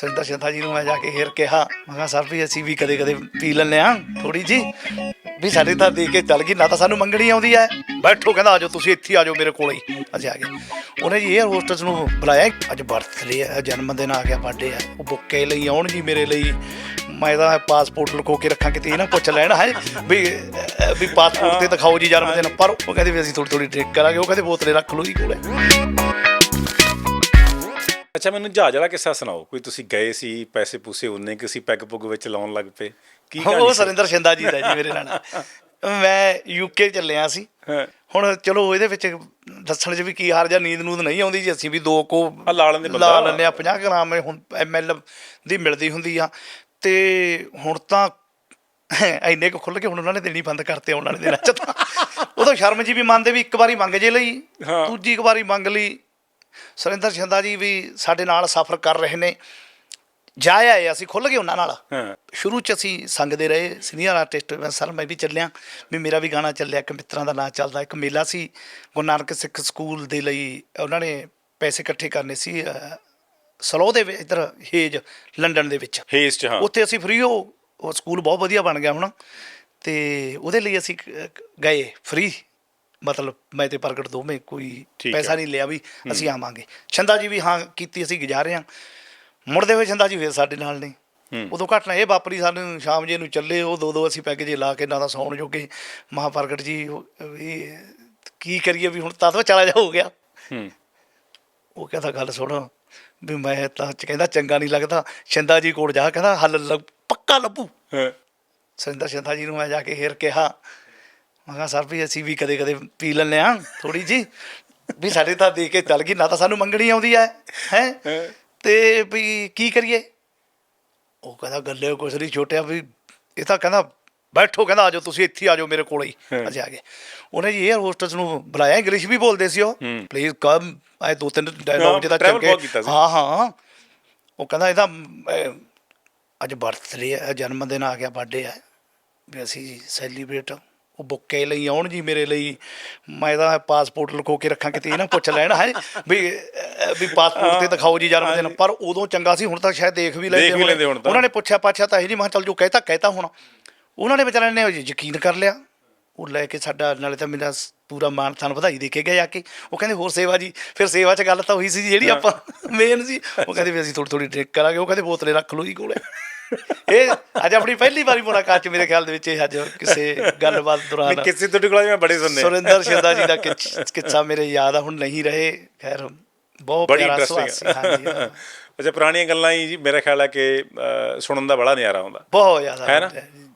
ਸੁਰਿੰਦਰ ਸ਼ਿੰਦਾ ਜੀ ਨੂੰ ਮੈਂ ਜਾ ਕੇ ਫੇਰ ਕਿਹਾ, ਮੈਂ ਕਿਹਾ, ਸਰ ਵੀ ਅਸੀਂ ਵੀ ਕਦੇ ਕਦੇ ਪੀ ਲੈਂਦੇ ਆ ਥੋੜੀ ਜੀ ਵੀ ਸਾਡੇ ਤਾਂ ਦੇ ਕੇ ਚੱਲ ਗਈ, ਨਾ ਤਾਂ ਸਾਨੂੰ ਮੰਗਣੀ ਆਉਂਦੀ ਐ ਬੈਠੋ, ਕਹਿੰਦਾ ਆਜੋ ਤੁਸੀਂ, ਇੱਥੇ ਆਜੋ ਮੇਰੇ ਕੋਲੇ ਹੀ। ਅਸੀਂ ਆ ਗਏ। ਉਹਨੇ ਜੀ 에ਅਰ ਹੋਸਟਸ ਨੂੰ ਬੁਲਾਇਆ, ਅੱਜ ਬਰਥਡੇ ਹੈ ਜਨਮ ਦਿਨ ਆ ਗਿਆ ਬਰਥਡੇ ਹੈ। ਉਹ ਬੁੱਕੇ ਲਈ ਆਉਣ ਜੀ ਮੇਰੇ ਲਈ। ਮੈਂ ਤਾਂ ਪਾਸਪੋਰਟ ਲੁਕੋ ਕੇ ਰੱਖਾਂ, ਕਿਤੇ ਇਹ ਨਾ ਪੁੱਛ ਲੈਣ, ਹੈ, ਵੀ ਵੀ ਪਾਸਪੋਰਟ ਤੇ ਦਿਖਾਓ ਜੀ ਜਨਮ ਦਿਨ। ਪਰ ਉਹ ਕਹਿੰਦੇ ਵੀ ਅਸੀਂ ਥੋੜੀ ਥੋੜੀ ਡਰਿੰਕ ਕਰਾਂਗੇ, ਉਹ ਕਹਿੰਦੇ ਬੋਤਲੇ ਰੱਖ ਲਓ ਜੀ ਕੋਲੇ। ਅੱਛਾ ਮੈਨੂੰ ਜਹਾਜ਼ ਵਾਲਾ ਕਿੱਸਾ ਸੁਣਾਓ ਕੋਈ ਤੁਸੀਂ ਗਏ ਸੀ ਪੈਸੇ ਪੂਸੇ ਉਹਨੇ ਕਿ ਅਸੀਂ ਪੈਗ ਪੁੱਗ ਵਿੱਚ ਲਾਉਣ ਲੱਗ ਪਏ ਕੀ ਉਹ? ਸਰਿੰਦਰ ਸ਼ਿੰਦਾ ਜੀ ਦਾ ਜੀ ਮੇਰੇ ਨਾਲ ਮੈਂ ਯੂਕੇ ਚੱਲਿਆ ਸੀ। ਹੁਣ ਚਲੋ ਇਹਦੇ ਵਿੱਚ ਦੱਸਣ 'ਚ ਵੀ ਕੀ ਹਾਰ ਜਾਂ ਨੀਂਦ ਨੂੰਦ ਨਹੀਂ ਆਉਂਦੀ ਜੀ ਅਸੀਂ ਵੀ ਦੋ ਕੋ ਲਾ ਲੈਂਦੇ ਬੰਦਾ। ਲਾ ਲੈਂਦੇ ਆ 50 ਗ੍ਰਾਮ ਹੁਣ ਐਮਐਲ ਦੀ ਮਿਲਦੀ ਹੁੰਦੀ ਆ ਤੇ ਹੁਣ ਤਾਂ ਇੰਨੇ ਕੁ ਖੁੱਲ ਕੇ ਹੁਣ ਉਹਨਾਂ ਨੇ ਦੇਣੀ ਬੰਦ ਕਰਤੇ ਆਉਣ ਵਾਲੇ ਦਿਨਾਂ 'ਚ ਤਾਂ ਉਦੋਂ ਸ਼ਰਮ ਜੀ ਵੀ ਮੰਨਦੇ ਵੀ ਇੱਕ ਵਾਰੀ ਮੰਗ ਜੇ ਲਈ। ਦੂਜੀ ਇੱਕ ਵਾਰੀ ਮੰਗ ਲਈ ਸਰਿੰਦਰ ਸ਼ਿੰਦਾ ਜੀ ਵੀ ਸਾਡੇ ਨਾਲ ਸਫ਼ਰ ਕਰ ਰਹੇ ਨੇ। ਜਾ ਆਏ ਅਸੀਂ ਖੁੱਲ ਗਏ ਉਹਨਾਂ ਨਾਲ। ਹਾਂ। ਸ਼ੁਰੂ ਚ ਅਸੀਂ ਸੰਗਦੇ ਰਹੇ ਸੀਨੀਅਰ ਆਰਟਿਸਟ ਮੈਂ ਸਰ ਮੈਂ ਵੀ ਚੱਲਿਆ। ਵੀ ਮੇਰਾ ਵੀ ਗਾਣਾ ਚੱਲਿਆ ਇੱਕ ਮਿੱਤਰਾਂ ਦਾ ਨਾਂ ਚੱਲਦਾ ਇੱਕ ਮੇਲਾ ਸੀ। ਗੁਰੂ ਨਾਨਕ ਸਿੱਖ ਸਕੂਲ ਦੇ ਲਈ ਉਹਨਾਂ ਨੇ ਪੈਸੇ ਇਕੱਠੇ ਕਰਨੇ ਸੀ ਸਲੋ ਦੇ ਵਿੱਚ ਇੱਧਰ ਹੇਜ ਲੰਡਨ ਦੇ ਵਿੱਚ। ਹੇਸ ਚ ਹਾਂ। ਉੱਥੇ ਅਸੀਂ ਫ੍ਰੀ ਉਹ ਸਕੂਲ ਬਹੁਤ ਵਧੀਆ ਬਣ ਗਿਆ ਹੁਣ। ਤੇ ਉਹਦੇ ਲਈ ਅਸੀਂ ਗਏ ਫ੍ਰੀ ਮਤਲਬ ਮੈਂ ਤੇ ਪ੍ਰਗਟ ਦੋਵੇਂ ਕੋਈ ਠੀਕ ਪੈਸਾ ਹੈ। ਨਹੀਂ ਲਿਆ ਵੀ ਅਸੀਂ ਆਵਾਂਗੇ। ਛੰਦਾ ਜੀ ਵੀ ਹਾਂ ਕੀਤੀ ਅਸੀਂ ਗੁਜ਼ਾਰੇ ਹਾਂ। ਮੁੜਦੇ ਹੋਏ ਛੰਦਾ ਜੀ ਫੇਰ ਸਾਡੇ ਨਾਲ ਨੇ। ਹੂੰ। ਉਦੋਂ ਘਟਨਾ ਇਹ ਵਾਪਰੀ ਸਾਨੂੰ ਸ਼ਾਮ ਜੇ ਨੂੰ ਚੱਲੇ ਉਹ ਦੋ ਦੋ ਅਸੀਂ ਪੈਗ ਜੇ ਲਾ ਕੇ ਨਾ ਤਾਂ ਸੌਣ ਜੋਗੇ। ਮਹਾਪ੍ਰਗਟ ਜੀ ਉਹ- ਵੀ ਕੀ ਕਰੀਏ ਵੀ ਹੁਣ ਤਾਂ ਤਾਂ ਚਲਾ ਜਾ ਹੋ ਗਿਆ। ਹੂੰ। ਉਹ ਕਹਿੰਦਾ ਗੱਲ ਸੁਣ ਵੀ ਮੈਂ ਤਾਂ ਚ- ਕਹਿੰਦਾ ਚੰਗਾ ਨਹੀਂ ਲੱਗਦਾ। ਛੰਦਾ ਜੀ ਕੋਲ ਜਾ ਕਹਿੰਦਾ ਹੱਲ ਲੱਭ- ਪੱਕਾ ਲੱਭੂ। ਹਾਂ। ਸੁਰਿੰਦਰ ਸ਼ਿੰਦਾ ਜੀ ਨੂੰ ਮੈਂ ਜਾ ਕੇ ਫੇਰ ਕਿਹਾ ਮੈਂ ਕਿਹਾ ਸਰ ਵੀ ਅਸੀਂ ਵੀ ਕਦੇ ਕਦੇ ਪੀ ਲੈਂਦੇ ਆ ਥੋੜੀ ਜੀ ਵੀ ਸਾਡੇ ਤਾਂ ਦੇ ਕੇ ਚੱਲ ਗਈ ਨਾ ਤਾਂ ਸਾਨੂੰ ਮੰਗਣੀ ਆਉਂਦੀ ਐ ਹੈ ਹਾਂ। ਤੇ ਵੀ ਕੀ ਕਰੀਏ ਉਹ ਕਹਿੰਦਾ ਗੱਲੇ ਕੁਛ ਨਹੀਂ ਛੋਟਿਆ ਵੀ ਇਹ ਤਾਂ ਕਹਿੰਦਾ ਬੈਠੋ ਕਹਿੰਦਾ ਆਜੋ ਤੁਸੀਂ ਇੱਥੇ ਆਜੋ ਮੇਰੇ ਕੋਲੇ ਹੀ। ਅਸੀਂ ਆ ਗਏ ਉਹਨੇ ਜੀ 에ਅਰ ਹੋਸਟਸ ਨੂੰ ਬੁਲਾਇਆ ਇੰਗਲਿਸ਼ ਵੀ ਬੋਲਦੇ ਸੀ ਉਹ। ਪਲੀਜ਼ ਕਮ ਆਏ ਦੋ ਤਿੰਨ ਡਾਇਲੌਗ ਜਿਹਦਾ ਕੀਤਾ ਸੀ। ਹਾਂ ਹਾਂ ਉਹ ਕਹਿੰਦਾ ਇਹਦਾ ਅੱਜ ਬਰਥਡੇ ਹੈ ਜਨਮ ਦਿਨ ਆ ਗਿਆ ਬਰਥਡੇ ਹੈ ਵੀ ਅਸੀਂ ਸੈਲੀਬ੍ਰੇਟ ਉਹ ਬੁੱਕੇ ਲਈ ਆਉਣ ਜੀ ਮੇਰੇ ਲਈ। ਮੈਂ ਤਾਂ ਪਾਸਪੋਰਟ ਲੁਕੋ ਕੇ ਰੱਖਾਂ ਕਿਤੇ ਇਹ ਨਾ ਪੁੱਛ ਲੈਣ ਹੈ। ਵੀ ਵੀ ਪਾਸਪੋਰਟ ਤੇ ਦਿਖਾਓ ਜੀ ਜਨਮ ਦਿਨ ਪਰ ਉਦੋਂ ਚੰਗਾ ਸੀ ਹੁਣ ਤਾਂ ਸ਼ਾਇਦ ਦੇਖ ਵੀ ਲੈਂਦੇ। ਉਹਨਾਂ ਨੇ ਪੁੱਛਿਆ ਪਾਛਾ ਤਾਂ ਇਹ ਨਹੀਂ ਮੈਂ ਚੱਲ ਜੋ ਕਹਿਤਾ ਕਹਿਤਾ ਹੁਣ। ਉਹਨਾਂ ਨੇ ਵਿਚਾਰਿਆਂ ਨੇ ਯਕੀਨ ਕਰ ਲਿਆ। ਉਹ ਲੈ ਕੇ ਸਾਡਾ ਨਾਲੇ ਤਾਂ ਮੇਰਾ ਪੂਰਾ ਮਾਨ ਥਾਨ ਵਧਾਈ ਦੇ ਕੇ ਗਏ ਆ ਕੇ। ਉਹ ਕਹਿੰਦੇ ਹੋਰ ਸੇਵਾ ਜੀ ਫਿਰ ਸੇਵਾ 'ਚ ਗੱਲ ਤਾਂ ਹੋਈ ਸੀ ਜਿਹੜੀ ਆਪਾਂ ਮੇਨ ਸੀ। ਉਹ ਕਹਿੰਦੇ ਵੀ ਅਸੀਂ ਥੋੜੀ ਥੋੜੀ ਡਰਿੰਕ ਕਰਾਂਗੇ। ਉਹ ਕਹਿੰਦੇ ਬੋਤਲੇ ਰੱਖ ਲਓ ਜੀ ਕੋਲੇ। ਇਹ ਅੱਜ ਆਪਣੀ ਪਹਿਲੀ ਵਾਰੀ ਮੁਲਾਕਾਤ ਚ ਮੇਰੇ ਖਿਆਲ ਦੇ ਵਿੱਚ ਇਹ ਅੱਜ ਕਿਸੇ ਗੱਲਬਾਤ ਦੌਰਾਨ ਕਿਸੇ ਤੁਹਾਡੇ ਕੋਲ ਮੈਂ ਬੜੇ ਸੁਣਨੇ। ਸੁਰਿੰਦਰ ਸ਼ਿੰਦਾ ਜੀ ਦਾ ਕਿੱਸਾ ਮੇਰੇ ਯਾਦ ਆ ਹੁਣ ਨਹੀਂ ਰਹੇ ਖੈਰ ਬਹੁਤ ਪਿਆਰਾ ਸੁਭਾਅ ਸੀ ਇੰਟਰਸਟਿੰਗ ਹਾਂਜੀ। ਅੱਛਾ ਪੁਰਾਣੀਆਂ ਗੱਲਾਂ ਹੀ ਜੀ ਮੇਰਾ ਖਿਆਲ ਹੈ ਕਿ ਸੁਣਨ ਦਾ ਬੜਾ ਨਜ਼ਾਰਾ ਆਉਂਦਾ ਬਹੁਤ ਜ਼ਿਆਦਾ ਹੈ ਨਾ?